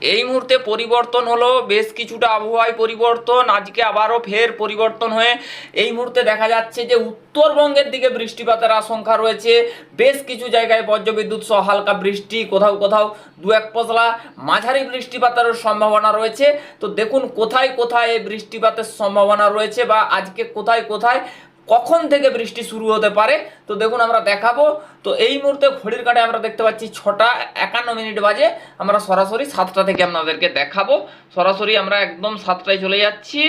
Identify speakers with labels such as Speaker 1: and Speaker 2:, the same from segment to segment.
Speaker 1: এই মুহূর্তে পরিবর্তন হলো, বেশ কিছুটা আবহাওয়ায় পরিবর্তন, আজকে আবারও ফের পরিবর্তন হয়ে, এই মুহূর্তে দেখা যাচ্ছে যে উত্তরবঙ্গের দিকে বৃষ্টিপাতের আশঙ্কা রয়েছে, বেশ কিছু জায়গায় বজ্রবিদ্যুৎ সহ হালকা বৃষ্টি, কোথাও কোথাও দু এক পশলা মাঝারি বৃষ্টিপাতের সম্ভাবনা রয়েছে। তো দেখুন কোথায় কোথায় এই বৃষ্টিপাতের সম্ভাবনা রয়েছে বা আজকে কোথায় কোথায় কখন থেকে বৃষ্টি শুরু হতে পারে? তো দেখুন, আমরা দেখাবো। তো এই মুহূর্তে ঘড়ির কাটে আমরা দেখতে পাচ্ছি ছটা একান্ন মিনিট বাজে। আমরা সরাসরি সাতটা থেকে আপনাদেরকে দেখাবো। সরাসরি আমরা একদম সাতটায় চলে যাচ্ছি।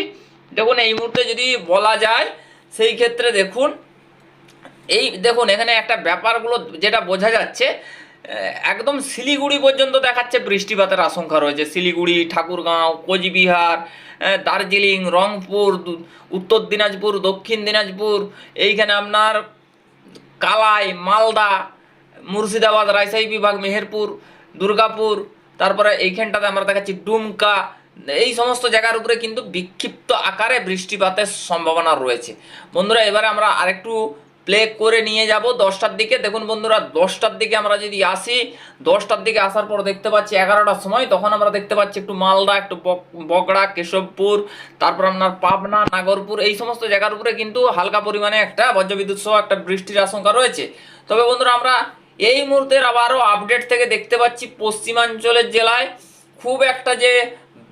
Speaker 1: দেখুন, এই মুহূর্তে যদি বলা যায়, সেই ক্ষেত্রে দেখুন, এই দেখুন, এখানে একটা ব্যাপারগুলো যেটা বোঝা যাচ্ছে একদম শিলিগুড়ি পর্যন্ত দেখাচ্ছে বৃষ্টিপাতের আশঙ্কা রয়েছে। শিলিগুড়ি, ঠাকুরগাঁও, কোচবিহার দার্জিলিং, রংপুর উত্তর দিনাজপুর, দক্ষিণ দিনাজপুর, এইখানে আপনার কালাই, মালদা, মুর্শিদাবাদ, রাজশাহী বিভাগ, মেহেরপুর, দুর্গাপুর, তারপরে এইখানটাতে আমরা দেখাচ্ছি ডুমকা। এই সমস্ত জায়গার উপরে কিন্তু বিক্ষিপ্ত আকারে বৃষ্টিপাতের সম্ভাবনা রয়েছে। বন্ধুরা, এবারে আমরা আরেকটু প্লে করে নিয়ে যাব দশটার দিকে। দেখুন বন্ধুরা, দশটার দিকে আমরা যদি আসি, দশটার দিকে আসার পর দেখতে পাচ্ছি এগারোটার সময়। তখন আমরা দেখতে পাচ্ছি একটু মালদা, একটু বগড়া, কেশবপুর, তারপর আপনার পাবনা, নাগরপুর, এই সমস্ত জায়গার উপরে কিন্তু হালকা পরিমাণে একটা বজ্রবিদ্যুৎ সহ একটা বৃষ্টির আশঙ্কা রয়েছে। তবে বন্ধুরা, আমরা এই মুহূর্তের আবারও আপডেট থেকে দেখতে পাচ্ছি পশ্চিমাঞ্চলের জেলায় খুব একটা যে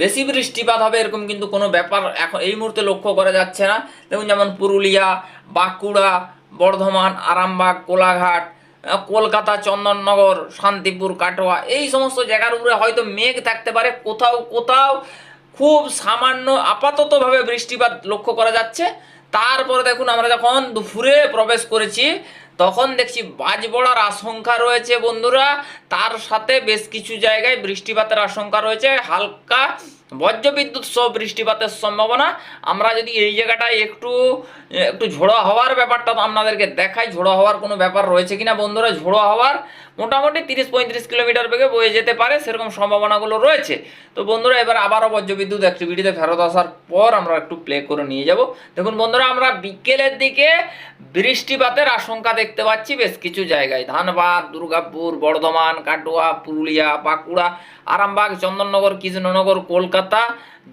Speaker 1: বেশি বৃষ্টিপাত হবে এরকম কিন্তু কোনো ব্যাপার এখন এই মুহূর্তে লক্ষ্য করা যাচ্ছে না। দেখুন যেমন পুরুলিয়া, বাঁকুড়া বর্ধমান, আরামবাগ, কোলাঘাট কলকাতা, চন্দননগর, শান্তিপুর, কাটোয়া, এই সমস্ত জায়গার উপরে হয়তো মেঘ থাকতে পারে। কোথাও কোথাও খুব সামান্য আপাততভাবে বৃষ্টিপাত লক্ষ্য করা যাচ্ছে। তারপরে দেখুন আমরা যখন দুপুরে প্রবেশ করেছি, তখন দেখছি বাজ পড়ার আশঙ্কা রয়েছে বন্ধুরা। তার সাথে বেশ কিছু জায়গায় বৃষ্টিপাতের আশঙ্কা রয়েছে। হালকা বজ্রবিদ্যুৎ সহ বৃষ্টিপাতের সম্ভাবনা। আমরা যদি এই জায়গাটায় একটু একটু ঝোড়ো হওয়ার ব্যাপারটা আপনাদেরকে দেখাই। ঝোড়ো হওয়ার কোনো ব্যাপার রয়েছে কিনা বন্ধুরা? ঝোড়ো হওয়ার মোটামুটি তিরিশ পঁয়ত্রিশ কিলোমিটার বেগে বয়ে যেতে পারে, সেরকম সম্ভাবনাগুলো রয়েছে। তো বন্ধুরা, এবার আবারও বজ্রবিদ্যুৎ অ্যাক্টিভিটিতে ফেরত আসার পর আমরা একটু প্লে করে নিয়ে যাব। দেখুন বন্ধুরা, আমরা বিকেলের দিকে বৃষ্টিপাতের আশঙ্কা দেখতে পাচ্ছি বেশ কিছু জায়গায়। ধানবাদ, দুর্গাপুর, বর্ধমান, কাটোয়া, পুরুলিয়া, বাঁকুড়া, আরামবাগ, চন্দননগর, কৃষ্ণনগর, কলকাতা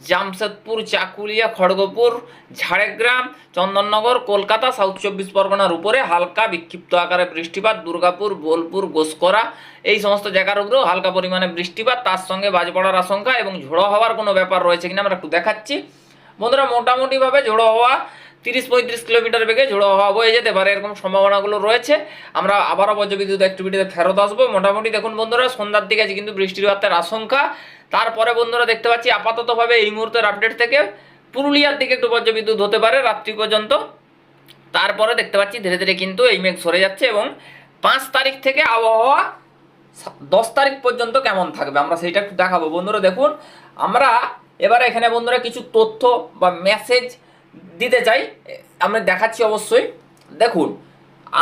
Speaker 1: জামশেদপুর, চাকুলিয়া, খড়গপুর, ঝাড়গ্রাম, চন্দননগর, কলকাতা, সাউথ চব্বিশ পরগনার উপরে হালকা বিক্ষিপ্ত আকারে বৃষ্টিপাত, দুর্গাপুর, বোলপুর, গোসকরা, এই সমস্ত জায়গার উপরেও হালকা পরিমাণে বৃষ্টিপাত, তার সঙ্গে বাজ পড়ার আশঙ্কা এবং ঝোড়ো হওয়ার কোনো ব্যাপার রয়েছে কিনা আমরা একটু দেখাচ্ছি। বন্ধুরা, মোটামুটিভাবে ঝোড়ো হওয়া তিরিশ পঁয়ত্রিশ কিলোমিটার বেগে ঝোড়ো হওয়া বয়ে যেতে পারে, এরকম সম্ভাবনাগুলো রয়েছে। আমরা আবারও বজ্রবিদ্যুৎ অ্যাক্টিভিটিতে ফেরত আসব। মোটামুটি দেখুন বন্ধুরা, সন্ধ্যার দিকে আছে কিন্তু বৃষ্টিপাতের আশঙ্কা। তারপরে বন্ধুরা দেখতে পাচ্ছি আপাততভাবে এই মুহূর্তের আপডেট থেকে পুরুলিয়ার দিকে একটু বজ্রবিদ্যুৎ হতে পারে রাত্রি পর্যন্ত। তারপরে দেখতে পাচ্ছি ধীরে ধীরে কিন্তু এই মেঘ সরে যাচ্ছে এবং পাঁচ তারিখ থেকে আবহাওয়া দশ তারিখ পর্যন্ত কেমন থাকবে, আমরা সেইটা একটু দেখাবো। বন্ধুরা দেখুন, আমরা এবারে এখানে বন্ধুরা কিছু তথ্য বা মেসেজ দিতে চাই, আমরা দেখাচ্ছি অবশ্যই। দেখুন,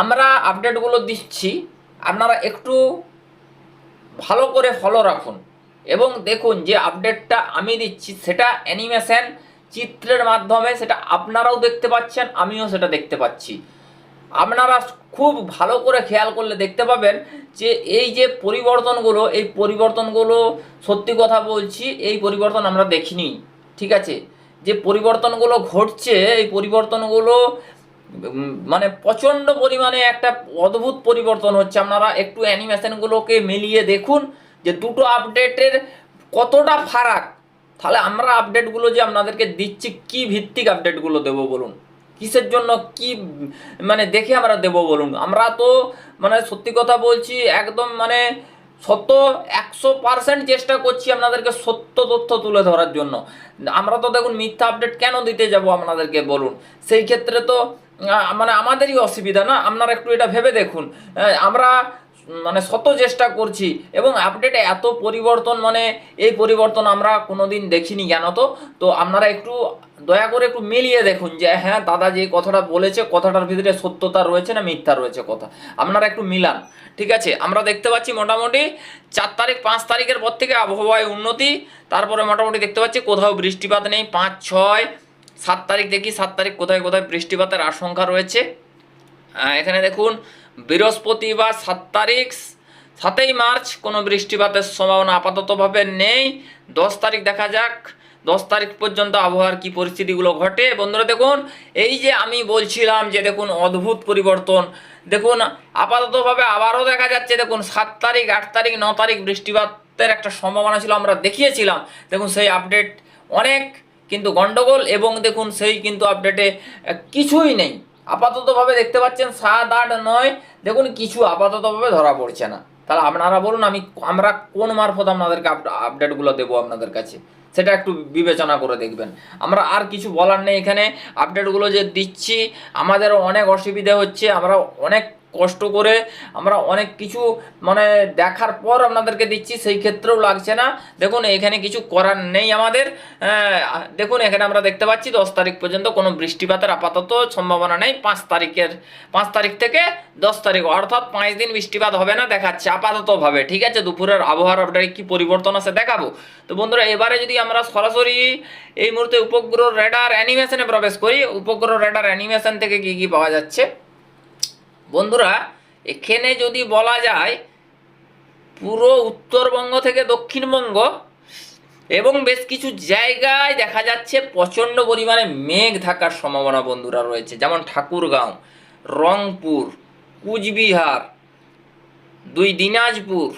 Speaker 1: আমরা আপডেটগুলো দিচ্ছি, আপনারা একটু ভালো করে ফলো রাখুন। এবং দেখুন যে আপডেটটা আমি দিচ্ছি, সেটা অ্যানিমেশন চিত্রের মাধ্যমে সেটা আপনারাও দেখতে পাচ্ছেন, আমিও সেটা দেখতে পাচ্ছি। আপনারা খুব ভালো করে খেয়াল করলে দেখতে পাবেন যে এই যে পরিবর্তনগুলো, এই পরিবর্তনগুলো সত্যি কথা বলছি, এই পরিবর্তন আমরা দেখিনি, ঠিক আছে? যে পরিবর্তনগুলো ঘটছে, এই পরিবর্তনগুলো মানে প্রচণ্ড পরিমাণে একটা অদ্ভুত পরিবর্তন হচ্ছে। আপনারা একটু অ্যানিমেশনগুলোকে মিলিয়ে দেখুন যে দুটো আপডেটের কতটা ফারাক। তাহলে আমরা আপডেটগুলো যে আপনাদেরকে দিচ্ছি, কি ভিত্তিক আপডেটগুলো দেবো বলুন? কিসের জন্য কি মানে দেখে আমরা দেব বলুন? আমরা তো মানে সত্যি কথা বলছি, একদম মানে সত্য একশো পার্সেন্ট চেষ্টা করছি আপনাদেরকে সত্য তথ্য তুলে ধরার জন্য। আমরা তো দেখুন মিথ্যা আপডেট কেন দিতে যাব আপনাদেরকে বলুন? সেই ক্ষেত্রে তো মানে আমাদেরই অসুবিধা না? আপনারা একটু এটা ভেবে দেখুন। আমরা মানে শত চেষ্টা করছি এবং আপডেটে এত পরিবর্তন মানে এই পরিবর্তন আমরা কোনোদিন দেখিনি কেন তো? তো আপনারা একটু দয়া করে একটু মিলিয়ে দেখুন যে হ্যাঁ দাদা যে কথাটা বলেছে, কথাটার ভিতরে সত্যতা রয়েছে না মিথ্যা রয়েছে কথা? আপনারা একটু মিলান, ঠিক আছে? আমরা দেখতে পাচ্ছি মোটামুটি চার তারিখ, পাঁচ তারিখের পর থেকে আবহাওয়ায় উন্নতি, তারপরে মোটামুটি দেখতে পাচ্ছি কোথাও বৃষ্টিপাত নেই, পাঁচ, ছয়, সাত তারিখ দেখি, সাত তারিখ কোথায় কোথায় বৃষ্টিপাতের আশঙ্কা রয়েছে। এখানে দেখুন বৃহস্পতিবার সাত তারিখ, সাতই মার্চ, কোনো বৃষ্টিপাতের সম্ভাবনা আপাততভাবে নেই। দশ তারিখ দেখা যাক, দশ তারিখ পর্যন্ত আবহাওয়ার কি পরিস্থিতিগুলো ঘটে। বন্ধুরা, দেখুন, এই যে আমি বলছিলাম যে, দেখুন, অদ্ভুত পরিবর্তন। দেখুন, আপাততভাবে আবারও দেখা যাচ্ছে, দেখুন, সাত তারিখ, আট তারিখ, ন তারিখ বৃষ্টিপাতের একটা সম্ভাবনা ছিল, আমরা দেখিয়েছিলাম। দেখুন, সেই আপডেট অনেক কিন্তু গন্ডগোল এবং দেখুন, সেই কিন্তু আপডেটে কিছুই নেই। আপাততভাবে দেখতে পাচ্ছেন সাত, আট, নয়। দেখুন, কিছু আপাততভাবে ধরা পড়ছে না। তাহলে আপনারা বলুন, আমি আমরা কোন মারফত আপনাদেরকে আপ- আপডেটগুলো দেবো আপনাদের কাছে? সেটা একটু বিবেচনা করে দেখবেন। আমরা আর কিছু বলার নেই এখানে। আপডেটগুলো যে দিচ্ছি আমাদের অনেক অসুবিধা হচ্ছে। আমরা অনেক কষ্ট করে আমরা অনেক কিছু মানে দেখার পর আপনাদেরকে দিচ্ছি, সেই ক্ষেত্রেও লাগছে না। দেখুন, এখানে কিছু করার নেই আমাদের। দেখুন, এখানে আমরা দেখতে পাচ্ছি দশ তারিখ পর্যন্ত কোনো বৃষ্টিপাতের আপাতত সম্ভাবনা নেই। পাঁচ তারিখের, পাঁচ তারিখ থেকে দশ তারিখ, অর্থাৎ পাঁচ দিন বৃষ্টিপাত হবে না দেখাচ্ছে আপাততভাবে। ঠিক আছে? দুপুরের আবহাওয়ার আপডেটে কি পরিবর্তন আছে দেখাবো। তো বন্ধুরা, এবারে যদি আমরা সরাসরি এই মুহূর্তে উপগ্রহ রেডার অ্যানিমেশনে প্রবেশ করি, উপগ্রহ রেডার অ্যানিমেশন থেকে কি কি পাওয়া যাচ্ছে? বন্ধুরা, এখানে যদি বলা যায়, পুরো উত্তরবঙ্গ থেকে দক্ষিণবঙ্গ এবং বেশ কিছু জায়গায় দেখা যাচ্ছে প্রচণ্ড পরিমাণে মেঘ থাকার সম্ভাবনা বন্ধুরা রয়েছে। যেমন ঠাকুরগাঁও, রংপুর, কুচবিহার, দুই দিনাজপুর,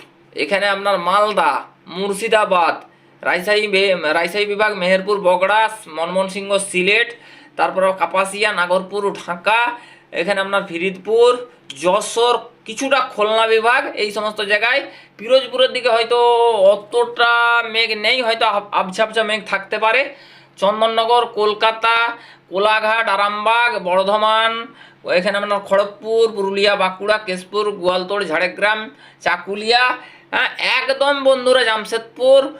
Speaker 1: এখানে আপনার মালদা, মুর্শিদাবাদ, রাজশাহী রাজশাহী বিভাগ, মেহেরপুর, বগড়া ময়মনসিংহ সিলেট, তারপর কাপাসিয়া, নাগরপুর, ঢাকা এখানে আপনার ফিরিদপুর, যশোর, কিছুটা খুলনা বিভাগ, এই সমস্ত জায়গায়। পিরোজপুরের দিকে হয়তো অতটা মেঘ নেই, হয়তো আব- আবছা আবছা মেঘ থাকতে পারে। চন্দননগর, কলকাতা, কোলাঘাট, আরামবাগ, বর্ধমান, এখানে আপনার খড়গপুর, পুরুলিয়া, বাঁকুড়া, কেশপুর, গোয়ালতোড়, ঝাড়গ্রাম, চাকুলিয়া হ্যাঁ একদম বন্ধুরা জামশেদপুর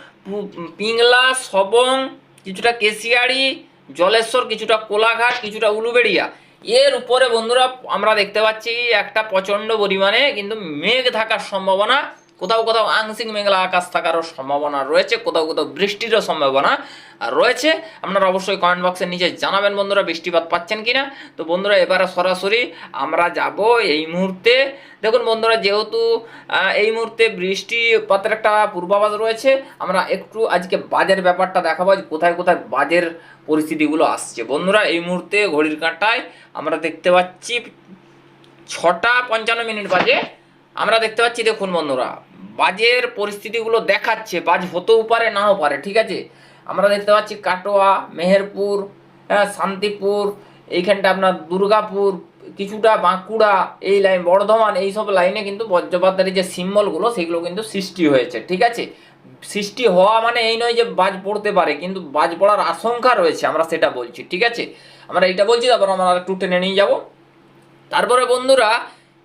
Speaker 1: পিংলা, সবং, কিছুটা কেশিয়াড়ি, জলেশ্বর, কিছুটা কোলাঘাট, কিছুটা উলুবেড়িয়া। এর উপরে বন্ধুরা আমরা দেখতে পাচ্ছি একটা প্রচণ্ড পরিমাণে কিন্তু মেঘ থাকার সম্ভাবনা কোথাও কোথাও আংশিক মেঘলা আকাশ থাকারও সম্ভাবনা রয়েছে, কোথাও কোথাও বৃষ্টিরও সম্ভাবনা রয়েছে। আপনারা অবশ্যই কমেন্ট বক্সের নিচে জানাবেন বন্ধুরা বৃষ্টিপাত পাচ্ছেন কিনা। তো বন্ধুরা, এবারে সরাসরি আমরা যাব এই মুহূর্তে। দেখুন বন্ধুরা, যেহেতু এই মুহূর্তে বৃষ্টিপাতের একটা পূর্বাভাস রয়েছে, আমরা একটু আজকে বাজের ব্যাপারটা দেখাবো যে কোথায় কোথায় বাজের পরিস্থিতিগুলো আসছে। বন্ধুরা, এই মুহূর্তে ঘড়ির কাঁটায় আমরা দেখতে পাচ্ছি ছটা পঞ্চান্ন মিনিট বাজে। আমরা দেখতে পাচ্ছি, দেখুন বন্ধুরা, বাজের পরিস্থিতিগুলো দেখাচ্ছে, বাজ হতেও পারে, নাও পারে, ঠিক আছে? আমরা দেখতে পাচ্ছি কাটোয়া, মেহেরপুর হ্যাঁ শান্তিপুর, এইখানটা আপনার দুর্গাপুর, কিছুটা বাঁকুড়া, এই লাইন, বর্ধমান, এই সব লাইনে কিন্তু বজ্রপাতের যে সিম্বলগুলো, সেগুলো কিন্তু সৃষ্টি হয়েছে, ঠিক আছে? সৃষ্টি হওয়া মানে এই নয় যে বাজ পড়তে পারে, কিন্তু বাজ পড়ার আশঙ্কা রয়েছে, আমরা সেটা বলছি, ঠিক আছে? আমরা এইটা বলছি, তারপর আমরা একটু টেনে নিয়ে যাব। তারপরে বন্ধুরা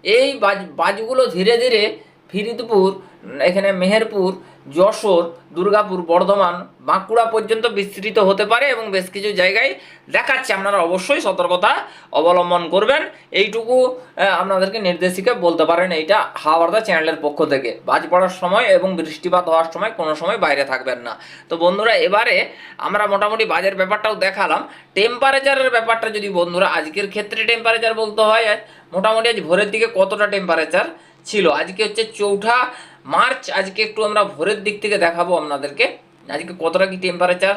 Speaker 1: এই বাজ বাজগুলো ধীরে ধীরে ফিরিদপুর এখানে মেহেরপুর যশোর, দুর্গাপুর, বর্ধমান, বাঁকুড়া পর্যন্ত বিস্তৃত হতে পারে এবং বেশ কিছু জায়গায় দেখাচ্ছে। আপনারা অবশ্যই সতর্কতা অবলম্বন করবেন। এইটুকু আপনাদেরকে নির্দেশিকা বলতে পারেন এইটা হাওয়ার্দা চ্যানেলের পক্ষ থেকে। বাজ পড়ার সময় এবং বৃষ্টিপাত হওয়ার সময় কোনো সময় বাইরে থাকবেন না। তো বন্ধুরা, এবারে আমরা মোটামুটি বাজের ব্যাপারটাও দেখালাম। টেম্পারেচারের ব্যাপারটা যদি বন্ধুরা, আজকের ক্ষেত্রে টেম্পারেচার বলতে হয়, মোটামুটি আজ ভোরের দিকে কতটা টেম্পারেচার ছিল? আজকে হচ্ছে চৌঠা মার্চ, আজকে একটু আমরা ভোরের দিক থেকে দেখাবো আপনাদেরকে। আজকে কতটা কি টেম্পারেচার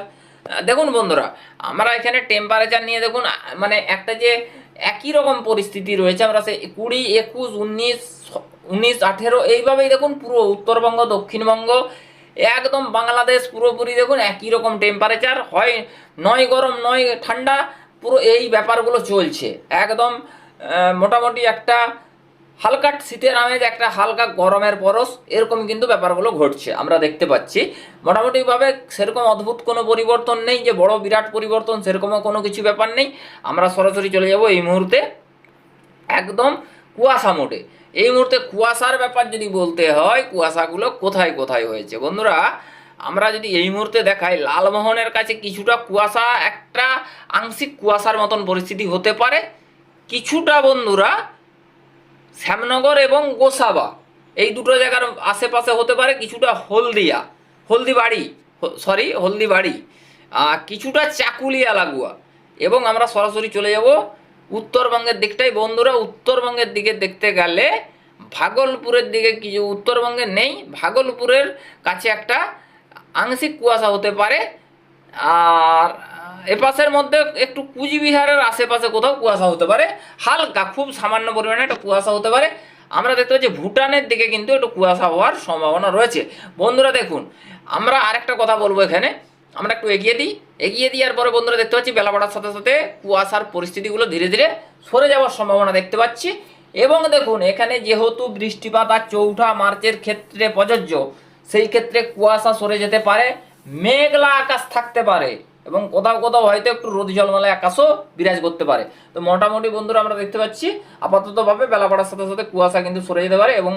Speaker 1: দেখুন বন্ধুরা, আমরা এখানে টেম্পারেচার নিয়ে দেখুন মানে একটা যে একই রকম পরিস্থিতি রয়েছে, আমরা সে কুড়ি, একুশ, উনিশ উনিশ, আঠেরো, এইভাবেই দেখুন পুরো উত্তরবঙ্গ, দক্ষিণবঙ্গ, একদম বাংলাদেশ পুরোপুরি দেখুন একই রকম টেম্পারেচার হয় নয় গরম, নয় ঠান্ডা, পুরো এই ব্যাপারগুলো চলছে। একদম মোটামুটি একটা হালকা শীতের আমেজ, একটা হালকা গরমের পরশ, এরকম কিন্তু ব্যাপারগুলো ঘটছে, আমরা দেখতে পাচ্ছি। মোটামুটিভাবে সেরকম অদ্ভুত কোনো পরিবর্তন নেই যে বড় বিরাট পরিবর্তন, সেরকমও কোনো কিছু ব্যাপার নেই। আমরা সরাসরি চলে যাব এই মুহূর্তে একদম কুয়াশা মোটে এই মুহূর্তে কুয়াশার ব্যাপার যদি বলতে হয়, কুয়াশাগুলো কোথায় কোথায় হয়েছে? বন্ধুরা, আমরা যদি এই মুহূর্তে দেখাই, লালমোহনের কাছে কিছুটা কুয়াশা, একটা আংশিক কুয়াশার মতন পরিস্থিতি হতে পারে। কিছুটা বন্ধুরা শ্যামনগর এবং গোসাবা। এই দুটো জায়গার আশেপাশে হতে পারে কিছুটা হলদিয়া। হলদিবাড়ি, সরি, হলদিবাড়ি। কিছুটা চাকুলিয়া লাগুয়া। এবং আমরা সরাসরি চলে যাব উত্তরবঙ্গের দিকটাই। বন্ধুরা, উত্তরবঙ্গের দিকে দেখতে গেলে ভাগলপুরের দিকে কিছু উত্তরবঙ্গে নেই। ভাগলপুরের কাছে একটা আংশিক কুয়াশা হতে পারে। আর এপাশের মধ্যে একটু কুচবিহারের আশেপাশে কোথাও কুয়াশা হতে পারে, হালকা, খুব সামান্য পরিমাণে একটা কুয়াশা হতে পারে। আমরা দেখতে পাচ্ছি ভুটানের দিকে কিন্তু একটু কুয়াশা হওয়ার সম্ভাবনা রয়েছে। বন্ধুরা দেখুন, আমরা আরেকটা কথা বলব এখানে। আমরা একটু এগিয়ে দিই। এগিয়ে দেওয়ার পরে বন্ধুরা দেখতে পাচ্ছি, বেলা বাড়ার সাথে সাথে কুয়াশার পরিস্থিতিগুলো ধীরে ধীরে সরে যাওয়ার সম্ভাবনা দেখতে পাচ্ছি। এবং দেখুন, এখানে যেহেতু বৃষ্টিপাত আর চৌঠা মার্চের ক্ষেত্রে প্রযোজ্য, সেই ক্ষেত্রে কুয়াশা সরে যেতে পারে। মেঘলা আকাশ থাকতে পারে এবং কোথাও কোথাও হয়তো একটু রোদ জলমলে আকাশও বিরাজ করতে পারে। তো মোটামুটি বন্ধুরা আমরা দেখতে পাচ্ছি, আপাততভাবে বেলা পড়ার সাথে সাথে কুয়াশা কিন্তু সরে যেতে পারে এবং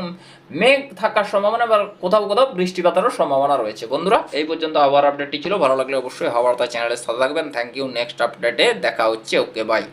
Speaker 1: মেঘ থাকার সম্ভাবনা বা কোথাও কোথাও বৃষ্টিপাতেরও সম্ভাবনা রয়েছে। বন্ধুরা, এই পর্যন্ত আবার আপডেটটি ছিল। ভালো লাগলে অবশ্যই হাওয়ার চ্যানেলের সাথে থাকবেন। থ্যাংক ইউ নেক্সট আপডেটে দেখা হচ্ছে। Okay bye